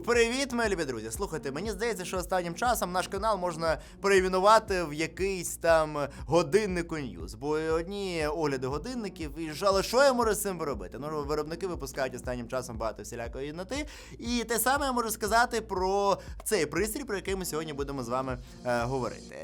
Привіт, мої любі друзі. Слухайте, мені здається, що останнім часом наш канал можна перейменувати в якийсь там годиннику Ньюз. Бо одні огляди годинників, і ж, але що я можу з цим робити? Ну, виробники випускають останнім часом багато всілякої єдноти. І те саме я можу сказати про цей пристрій, про який ми сьогодні будемо з вами е, говорити.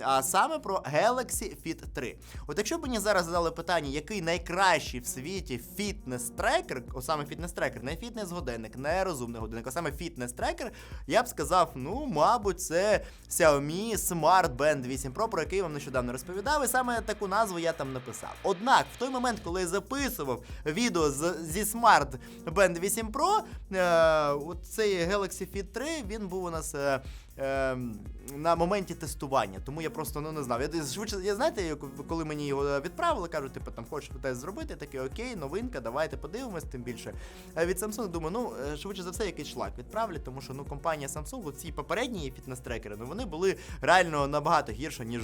А саме про Galaxy Fit 3. От якщо б мені зараз задали питання, який найкращий в світі фітнес-трекер, о саме фітнес-трекер, не фітнес-годинник, не розумний годинник, а саме фітнес-трекер, я б сказав, ну, мабуть, це Xiaomi Smart Band 8 Pro, про який я вам нещодавно розповідав, і саме таку назву я там написав. Однак, в той момент, коли я записував відео з, зі Smart Band 8 Pro, е, цей Galaxy Fit 3, він був у нас. Е, е, на моменті тестування, тому я просто ну не знав. Я швидше, я знаєте, коли мені його відправили, кажуть, типу там хочеш тест зробити, такий окей, новинка, давайте подивимось, тим більше. А від Samsung думаю, ну е, швидше за все якийсь шлак відправлять, тому що ну компанія Samsung, ці попередні фітнес-трекери, ну вони були реально набагато гірше, ніж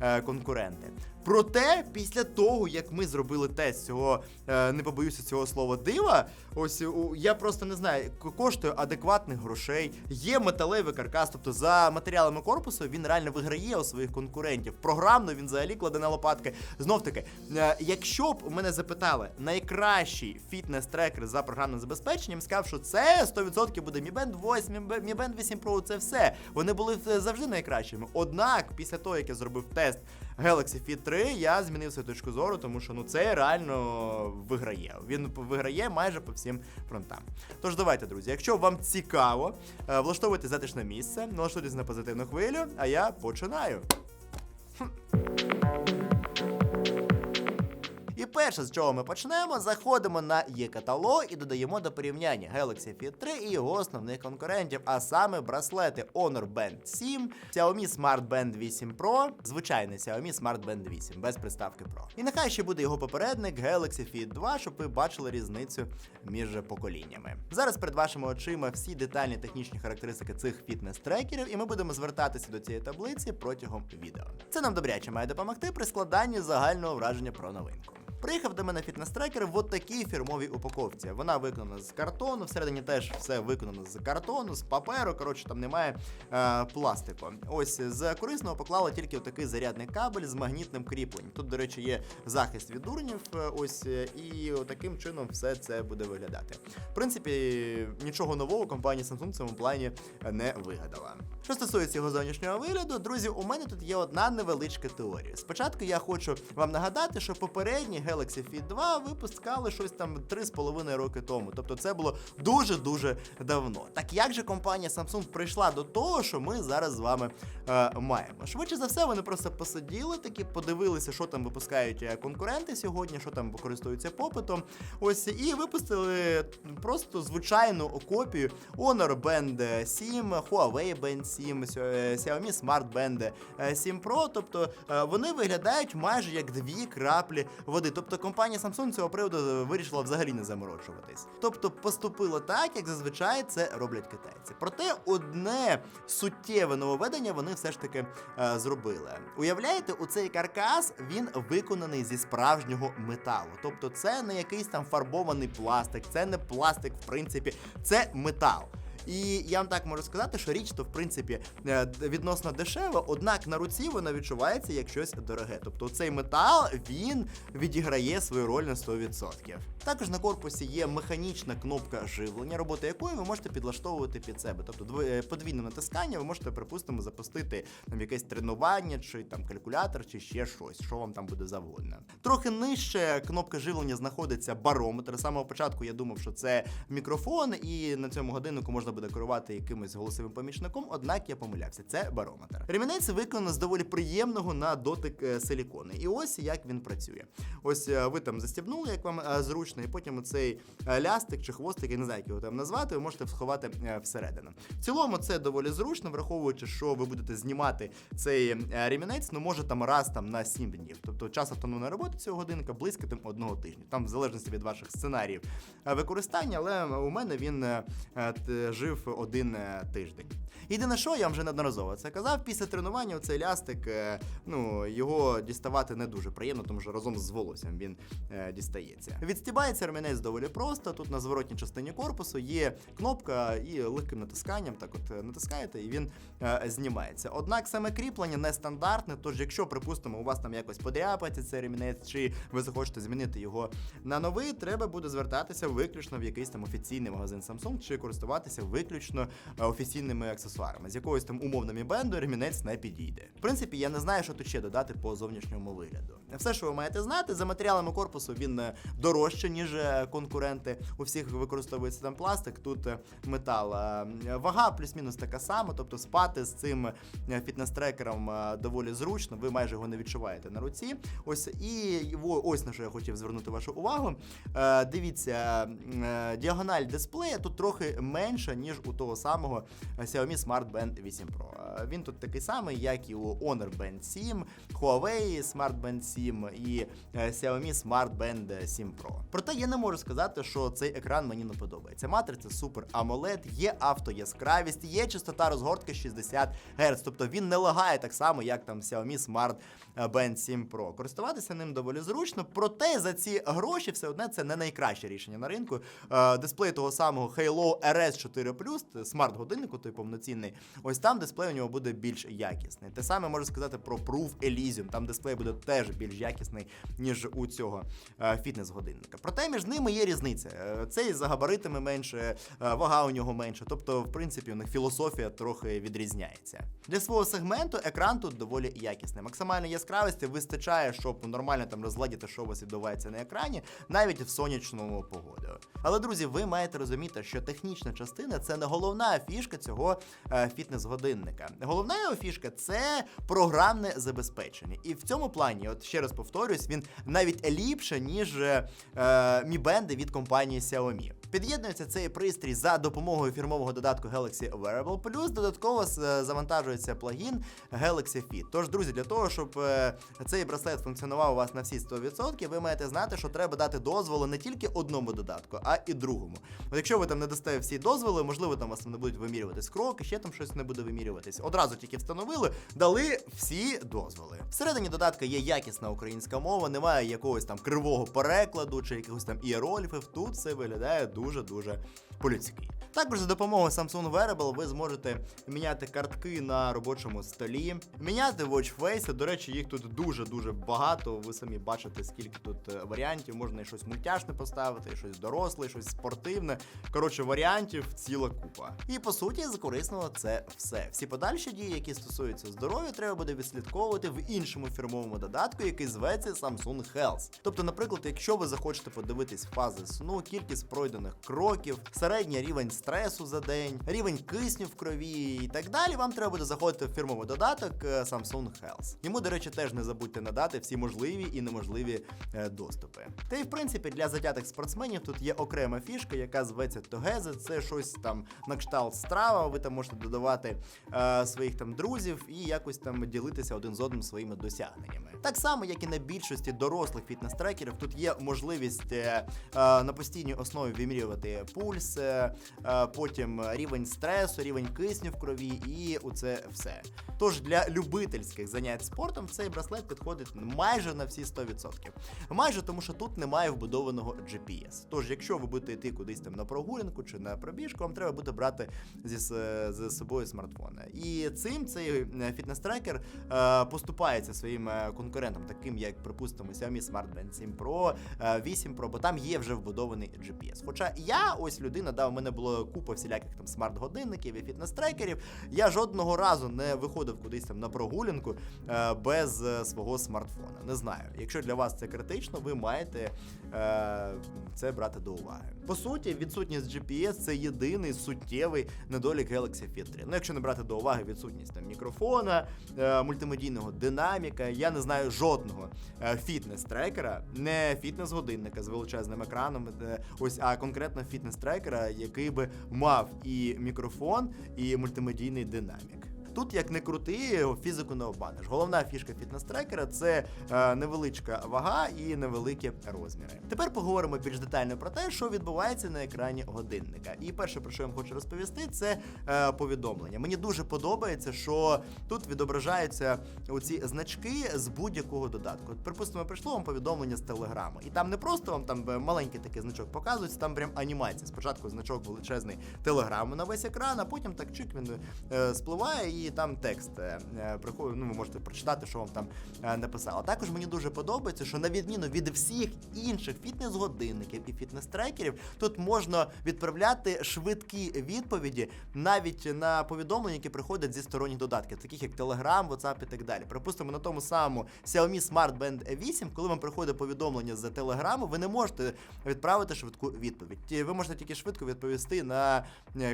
е, конкуренти. Проте, після того, як ми зробили тест цього, е, не побоюся цього слова дива, ось у- я просто не знаю, коштує адекватних грошей, є металевий каркас, тобто за матеріалами корпусу він реально виграє у своїх конкурентів. Програмно він взагалі кладе на лопатки. Знов таки, е, якщо б мене запитали найкращий фітнес-трекер за програмним забезпеченням, сказав, що це 100% буде Mi Band 8, Mi Band- 8 Pro, це все. Вони були завжди найкращими. Однак, після того, як я зробив тест Galaxy Fit 3, я змінив свою точку зору, тому що ну це реально виграє. Він виграє майже по всім фронтам. Тож давайте, друзі, якщо вам цікаво, е, влаштовуйте затишне місце, налаштуйтесь на позитивну хвилю, а я починаю. Перше, з чого ми почнемо, заходимо на є-каталог і додаємо до порівняння Galaxy Fit 3 і його основних конкурентів, а саме браслети Honor Band 7, Xiaomi Smart Band 8 Pro, звичайний Xiaomi Smart Band 8 без приставки Pro. І нехай ще буде його попередник Galaxy Fit 2, щоб ви бачили різницю між поколіннями. Зараз перед вашими очима всі детальні технічні характеристики цих фітнес-трекерів, і ми будемо звертатися до цієї таблиці протягом відео. Це нам добряче має допомогти при складанні загального враження про новинку. Приїхав до мене фітнес-трекер в такій фірмовій упаковці. Вона виконана з картону, всередині теж все виконано з картону, з паперу. Коротше, там немає е, пластику. Ось з корисного поклали тільки отакий зарядний кабель з магнітним кріпленням. Тут, до речі, є захист від дурнів. е, Ось е, і таким чином все це буде виглядати. В принципі, нічого нового компанія Samsung в цьому плані не вигадала. Що стосується його зовнішнього вигляду, друзі, у мене тут є одна невеличка теорія. Спочатку я хочу вам нагадати, що попередні Galaxy Fit 2 випускали щось там 3,5 роки тому. Тобто це було дуже-дуже давно. Так як же компанія Samsung прийшла до того, що ми зараз з вами е, маємо? Швидше за все, вони просто посиділи такі, подивилися, що там випускають е, конкуренти сьогодні, що там користуються попитом. Ось і випустили просто звичайну копію Honor Band 7, Huawei Band 7, е, Xiaomi Smart Band е, 7 Pro. Тобто е, вони виглядають майже як дві краплі води. Тобто компанія Samsung цього приводу вирішила взагалі не заморочуватись. Тобто поступило так, як зазвичай це роблять китайці. Проте одне суттєве нововведення вони все ж таки е, зробили. Уявляєте, у цей каркас він виконаний зі справжнього металу. Тобто, це не якийсь там фарбований пластик, це не пластик, в принципі, це метал. І я вам так можу сказати, що річ то в принципі е, відносно дешева, однак на руці вона відчувається як щось дороге. Тобто цей метал він відіграє свою роль на 100%. Також на корпусі є механічна кнопка живлення, робота якої ви можете підлаштовувати під себе. Тобто е, подвійне натискання ви можете, припустимо, запустити там якесь тренування, чи там калькулятор, чи ще щось, що вам там буде завгодно. Трохи нижче кнопка живлення знаходиться барометр. З самого початку я думав, що це мікрофон, і на цьому годиннику можна буде керувати якимось голосовим помічником, однак я помилявся. Це барометр. Ремінець виконано з доволі приємного на дотик е, силікону. І ось як він працює. Ось е, ви там застібнули, як вам е, зручно, і потім цей лястик чи хвостик, я не знаю, як його там назвати, ви можете сховати всередину. В цілому це доволі зручно, враховуючи, що ви будете знімати цей ремінець, ну може там раз там на 7 днів. Тобто час автономної роботи цього годинника близько там одного тижня. Там в залежності від ваших сценаріїв використання, але у мене він прожив один е, тиждень. Єдине, що я вам вже неодноразово це казав, після тренування цей лястик, е, ну його діставати не дуже приємно, тому що разом з волоссям він е, дістається. Відстібається ремінець доволі просто. Тут на зворотній частині корпусу є кнопка і легким натисканням. Так, от натискаєте, і він знімається. Однак саме кріплення нестандартне. Тож, якщо, припустимо, у вас там якось подряпається цей ремінець, чи ви захочете змінити його на новий, треба буде звертатися виключно в якийсь там офіційний магазин Samsung, чи користуватися виключно е, офіційними аксесуарами. З якоюсь там умовними бенду ремінець не підійде. В принципі, я не знаю, що тут ще додати по зовнішньому вигляду. Все, що ви маєте знати, за матеріалами корпусу він е, дорожче, ніж е, конкуренти. У всіх використовується там пластик, тут е, метал. Вага плюс-мінус така сама, тобто спати з цим фітнес-трекером доволі зручно, ви майже його не відчуваєте на руці. Ось і ось на що я хотів звернути вашу увагу. Дивіться, діагональ дисплея тут трохи менша, ніж у того самого Xiaomi Smart Band 8 Pro. Він тут такий самий, як і у Honor Band 7, Huawei Smart Band 7 і е, Xiaomi Smart Band 7 Pro. Проте я не можу сказати, що цей екран мені не подобається. Матриця Super AMOLED, є автояскравість, є частота розгортки 60 Гц, тобто він не лагає так само, як там Xiaomi Smart Band 7 Pro. Користуватися ним доволі зручно, проте за ці гроші все одне це не найкраще рішення на ринку. Е, Дисплей того самого Halo RS4 Plus, смарт-годиннику, той повноцінний. Ось там дисплей у нього буде більш якісний. Те саме можу сказати про Proof Elysium. Там дисплей буде теж більш якісний, ніж у цього е, фітнес-годинника. Проте між ними є різниця. Е, Цей за габаритами менше, е, вага у нього менша. Тобто, в принципі, у них філософія трохи відрізняється. Для свого сегменту екран тут доволі якісний. Максимальної яскравості вистачає, щоб нормально там розглядіти, що у вас відбувається на екрані, навіть в сонячному погоду. Але, друзі, ви маєте розуміти, що технічна частина це не головна фішка цього фітнес-годинника. Головна його фішка це програмне забезпечення. І в цьому плані, от ще раз повторюсь, він навіть ліпше, ніж е, Mi Band від компанії Xiaomi. Під'єднується цей пристрій за допомогою фірмового додатку Galaxy Wearable Plus. Додатково е, завантажується плагін Galaxy Fit. Тож, друзі, для того, щоб е, цей браслет функціонував у вас на всі 100%, ви маєте знати, що треба дати дозволи не тільки одному додатку, а і другому. От якщо ви там не дасте всі дозволи, можливо, там вас не будуть вимірюватись кроки, ще там щось не буде вимірюватись. Одразу тільки встановили, дали всі дозволи. Всередині додатка є якісна українська мова, немає якогось там кривого перекладу чи якихось там ієрольфів. Тут все виглядає дуже-дуже по-людськи. Також за допомогою Samsung Wearable ви зможете міняти картки на робочому столі, міняти watch face. До речі, їх тут дуже-дуже багато. Ви самі бачите, скільки тут е, варіантів. Можна і щось мультяшне поставити, і щось доросле, і щось спортивне. Коротше, варіантів ціла купа. І по суті, з корисного це все. Всі подальші дії, які стосуються здоров'я, треба буде відслідковувати в іншому фірмовому додатку, який зветься Samsung Health. Тобто, наприклад, якщо ви захочете подивитись фази сну, кількість пройдених кроків, середній рівень стресу за день, рівень кисню в крові і так далі, вам треба буде заходити в фірмовий додаток е, Samsung Health. Йому, до речі, теж не забудьте надати всі можливі і неможливі е, доступи. Та й в принципі для затятих спортсменів тут є окрема фішка, яка зветься Together. Це щось там на кшталт страва. Ви там можете додавати е, своїх там друзів і якось там ділитися один з одним своїми досягненнями. Так само, як і на більшості дорослих фітнес-трекерів, тут є можливість е, е, на постійній основі вимірювати пульс, е, е, потім рівень стресу, рівень кисню в крові, і це все. Тож для любительських занять спортом цей браслет підходить майже на всі 100%. Майже тому, що тут немає вбудованого GPS. Тож, якщо ви будете йти кудись там на прогулянку чи на пробіжку, вам треба буде брати зі, з собою смартфона. І цим цей е, фітнес-трекер поступається своїм конкурентам, таким як, припустимо, Xiaomi Smart Band 7 Pro, е, 8 Pro, бо там є вже вбудований GPS. Хоча я ось людина, да, у мене було купа всіляких там смарт-годинників і фітнес-трекерів. Я жодного разу не виходив кудись там на прогулянку е, без е, свого смартфона. Не знаю. Якщо для вас це критично, ви маєте е, це брати до уваги. По суті, відсутність GPS це єдиний суттєвий недолік Galaxy Fit 3. Ну, якщо не брати до уваги відсутність там мікрофона, е, мультимедійного динаміка, я не знаю жодного е, фітнес-трекера, не фітнес-годинника з величезним екраном, е, ось, а конкретно фітнес-трекера, який би мав і мікрофон, і мультимедійний динамік. Тут, як не крути, фізику не обманеш. Головна фішка фітнес-трекера це е, невеличка вага і невеликі розміри. Тепер поговоримо більш детально про те, що відбувається на екрані годинника. І перше, про що я вам хочу розповісти, це е, повідомлення. Мені дуже подобається, що тут відображаються оці значки з будь-якого додатку. Припустимо, прийшло вам повідомлення з телеграму, і там не просто вам там е, маленький такий значок показується, там прям анімація. Спочатку значок величезний телеграму на весь екран, а потім так чик він е, спливає і там текст е, е. Ну, ви можете прочитати, що вам там е, написало. Також мені дуже подобається, що на відміну від всіх інших фітнес-годинників і фітнес-трекерів, тут можна відправляти швидкі відповіді навіть на повідомлення, які приходять зі сторонніх додатків, таких як Telegram, WhatsApp і так далі. Припустимо, на тому самому Xiaomi Smart Band 8, коли вам приходить повідомлення з Telegram, ви не можете відправити швидку відповідь. Ви можете тільки швидко відповісти на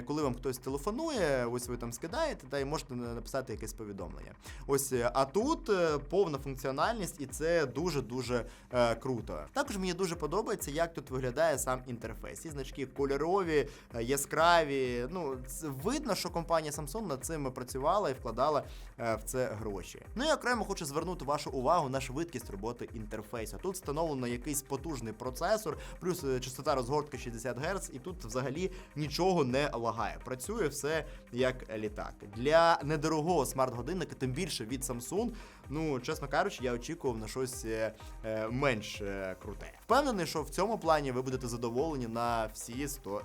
коли вам хтось телефонує, ось ви там скидаєте, та й можете написати якесь повідомлення. Ось, е, а тут е, повна функціональність, і це дуже дуже е, круто. Також мені дуже подобається, як тут виглядає сам інтерфейс. Ці значки кольорові, е, яскраві. Ну, видно, що компанія Samsung над цим працювала і вкладала в це гроші. Ну і окремо хочу звернути вашу увагу на швидкість роботи інтерфейсу. Тут встановлено якийсь потужний процесор, плюс частота розгортки 60 Гц, і тут взагалі нічого не лагає. Працює все як літак. Для недорогого смарт-годинника, тим більше від Samsung, ну чесно кажучи, я очікував на щось е, е, менш е, круте. Впевнений, що в цьому плані ви будете задоволені на всі 100%.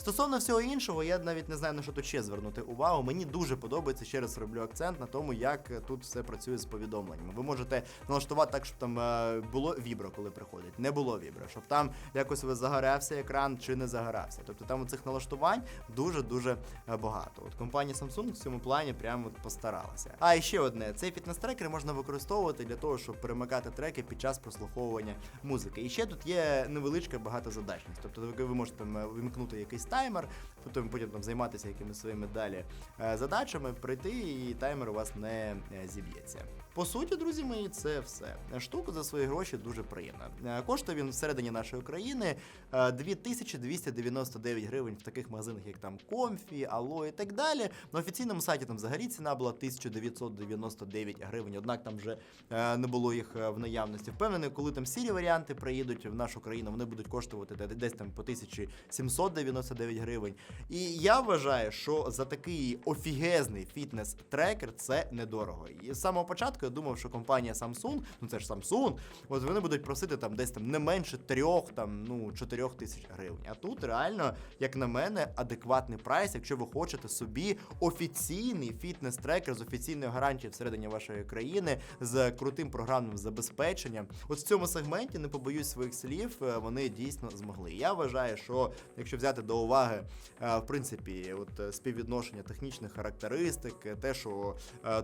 Стосовно всього іншого, я навіть не знаю на що тут ще звернути увагу. Мені дуже подобається, ще раз роблю акцент на тому, як е, тут все працює з повідомленнями. Ви можете налаштувати так, щоб там е, було вібро, коли приходить, не було вібро, щоб там якось ви загорявся екран чи не загорався. Тобто там цих налаштувань дуже дуже багато. От компанія Samsung в цьому плані прямо постаралася. А і ще одне: цей фітнес-трекер можна використовувати для того, щоб перемикати треки під час прослуховування музики. І ще тут є невеличка багатозадачність. Тобто ви, можете е, вимкнути якийсь таймер, потім потім там займатися якимись своїми далі е, задачами, прийти, і таймер у вас не е, зіб'ється. По суті, друзі мої, це все. Штука за свої гроші дуже приємна. Е, Коштує він всередині нашої країни е, 2299 гривень в таких магазинах, як там Комфі, Ало і так далі. На офіційному сайті там взагалі ціна була 1999 гривень, однак там вже е, не було їх е, в наявності. Впевнений, коли там сірі варіанти приїдуть в нашу країну, вони будуть коштувати десь там по 1799 гривень. І я вважаю, що за такий офігезний фітнес-трекер це недорого. І з самого початку я думав, що компанія Samsung, ну це ж Samsung, от вони будуть просити там десь там не менше трьох, там ну чотирьох тисяч гривень. А тут реально, як на мене, адекватний прайс, якщо ви хочете собі офіційний фітнес-трекер з офіційною гарантією всередині вашої країни з крутим програмним забезпеченням. От в цьому сегменті не побоюсь своїх слів, е, вони дійсно змогли. Я вважаю, що якщо взяти до уваги, е, в принципі, от е, співвідношення технічних характеристик, те, що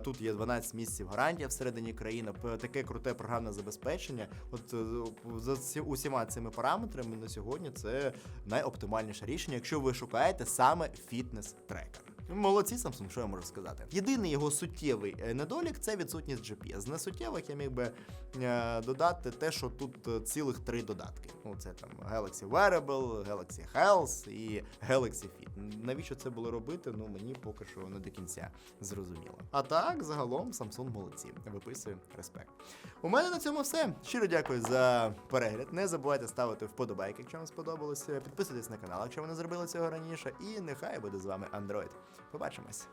тут є 12 місяців всередині країни, таке круте програмне забезпечення. От е, за усіма цими параметрами на сьогодні це найоптимальніше рішення, якщо ви шукаєте саме фітнес-трекер. Молодці Samsung, що я можу сказати. Єдиний його суттєвий е, недолік це відсутність GPS. З несуттєвих я міг би е, додати те, що тут цілих три додатки. Ну, це там Galaxy Wearable, Galaxy Health і Galaxy Fit. Навіщо це було робити? Ну мені поки що не до кінця зрозуміло. А так, загалом, Samsung молодці. Виписую респект. У мене на цьому все. Щиро дякую за перегляд. Не забувайте ставити вподобайки, якщо вам сподобалося. Підписуйтесь на канал, якщо ви не зробили цього раніше. І нехай буде з вами Android. Побачимось.